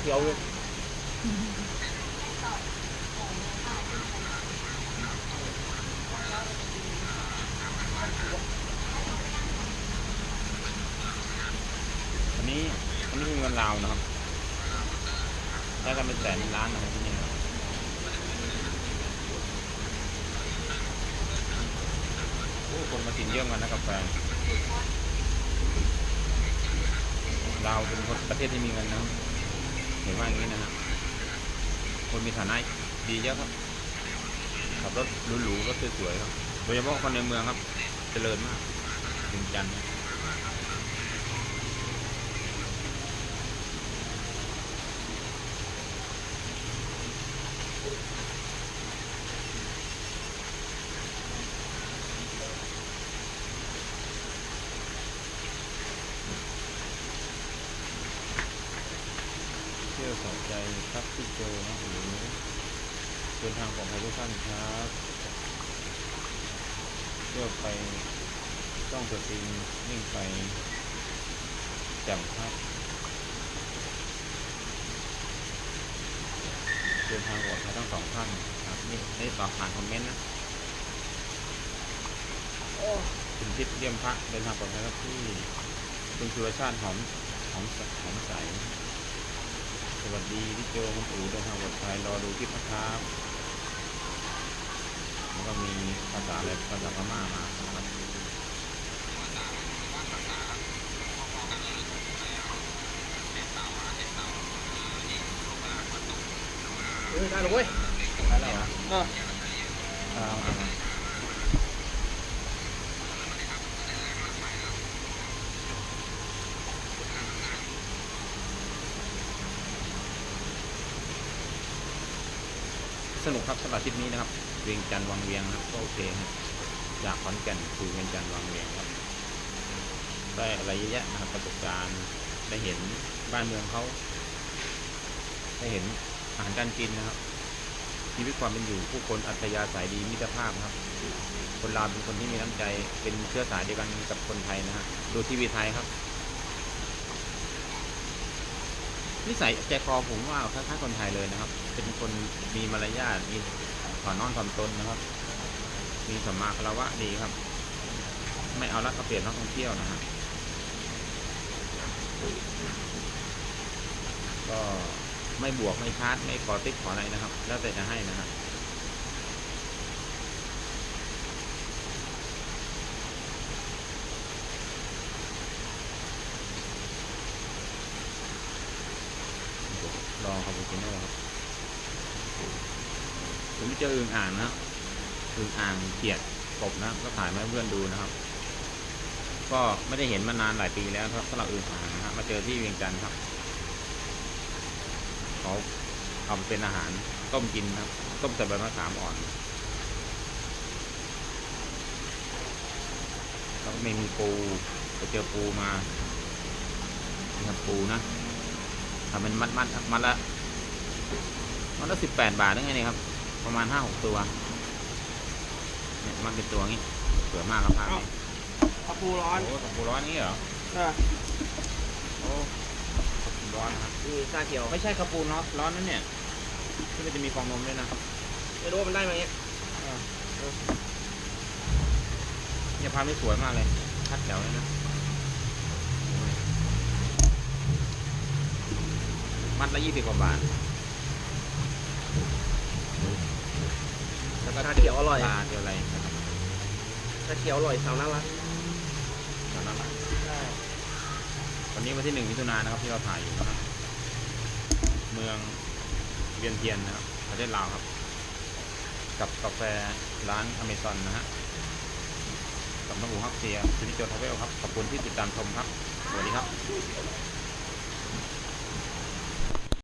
เขียวเลยอันนี้อันนี้คือเงินลาวนะครับใช้กันเป็นแสนล้านนะครับที่นี่ครับโอ้คนมากินเยอะกันนะกาแฟลาวเป็นคนประเทศที่มีเงินนะครับ เห็นว่าอย่างนี้นะฮะคนมีฐานะดีเยอะครับ ขับรถหรูๆรถสวยๆครับ โดยเฉพาะคนในเมืองครับ เจริญมากถึงจันทร์ ที่ยวสนใจครับพี่โจนะหรือเดินทางของใครทุกท่านครับเที่ยวไปต้องตัวจริงนิ่งไปจ่มครับเดินทางปลอดภัยทั้งสองท่านครับนี่นี่ตอบผ่านคอมเมนต์นะคุณทิพย์เยี่ยมพระเดินทางปลอดภัยครับพี่คุณสุรชาติหอมหอมหอมใส สวัสดีพี่โจคุณอู๋เดินทางปลอดภัยรอดูคลิปนะครับแล้วก็มีภาษาอะไรภาษาพม่ามาครับเออได้เลยเว้ยอะไรวะเออเอาเอามา สนุกครับสำหรับทริปนี้นะครับ เวียงจันทร์วังเวียงนะครับก็โอเคครับจากขอนแก่นสู่เวียงจันทร์วังเวียงครับได้อะไรเยอะแยะนะครับประสบการณ์ได้เห็นบ้านเมืองเขาได้เห็นอาหารการกินนะครับชีวิตความเป็นอยู่ผู้คนอัธยาศัยดีมิตรภาพครับ คนลาวเป็นคนที่มีน้ำใจเป็นเชื้อสายเดียวกันกับคนไทยนะฮะดูทีวีไทยครับ นิสัยใจคอผมว่าคล้ายๆคนไทยเลยนะครับ เป็นคนมีมารยาทมีขอนอนถ่อมตนนะครับ มีสัมมาคารวะดีครับ ไม่เอารัดเอาเปรียนนักท่องเที่ยวนะฮะก็ไม่บวกไม่ชาร์จไม่ขอติ๊กขออะไรนะครับ แล้วแต่จะให้นะครับ ลองคาปูชิโน่ครับผมไม่เจออึ่งอ่างนะอึ่งอ่างเขียดกบนะ ก็ถ่ายมาให้เพื่อนดูนะครับ ก็ไม่ได้เห็นมานานหลายปีแล้วครับสำหรับอึ่งอ่างนะฮะมาเจอที่เวียงจันทร์ครับเขาเอาเป็นอาหารต้มกินครับ ต้มใส่ใบมะขามอ่อนแล้วไม่มีปูไปเจอปูมานี่ครับปูนะ ทำเป็นมัดมัดๆครับมัดละมัดละสิบแปดบาทได้ไงเนี่ยครับ ประมาณห้าหกตัวเนี่ยมันเป็นตัวงี้สวยมากครับภาพนี้ตะปูร้อนโอ้ตะปูร้อนนี้เหรอเออโอ้ตะปูร้อนนะครับนี่ชาเขียว ไม่ใช่กระปูร้อนร้อนนั่นเนี่ยที่มันจะมีฟองนมด้วยนะไม่รู้ว่ามันได้มาเนี้ยเนี่ยภาพนี้สวยมากเลยชัดแจ๋วเลยนะ มัดละยี่สิบกว่าบาท แล้วก็ชาเขียวอร่อย ปลาเดียวอะไรนะครับชาเขียวอร่อยสาวน่ารักตอนนั้นแหละใช่วันนี้วันที่หนึ่งมิถุนายนนะครับที่เราถ่ายอยู่นะครับ เมืองเวียนเทียนนะครับประเทศลาวครับ กับกาแฟร้านอเมซอนนะฮะกับน้องอูฮักเซียซินิโจทาวเวลครับ ขอบคุณที่ติดตามชมครับ สวัสดีครับ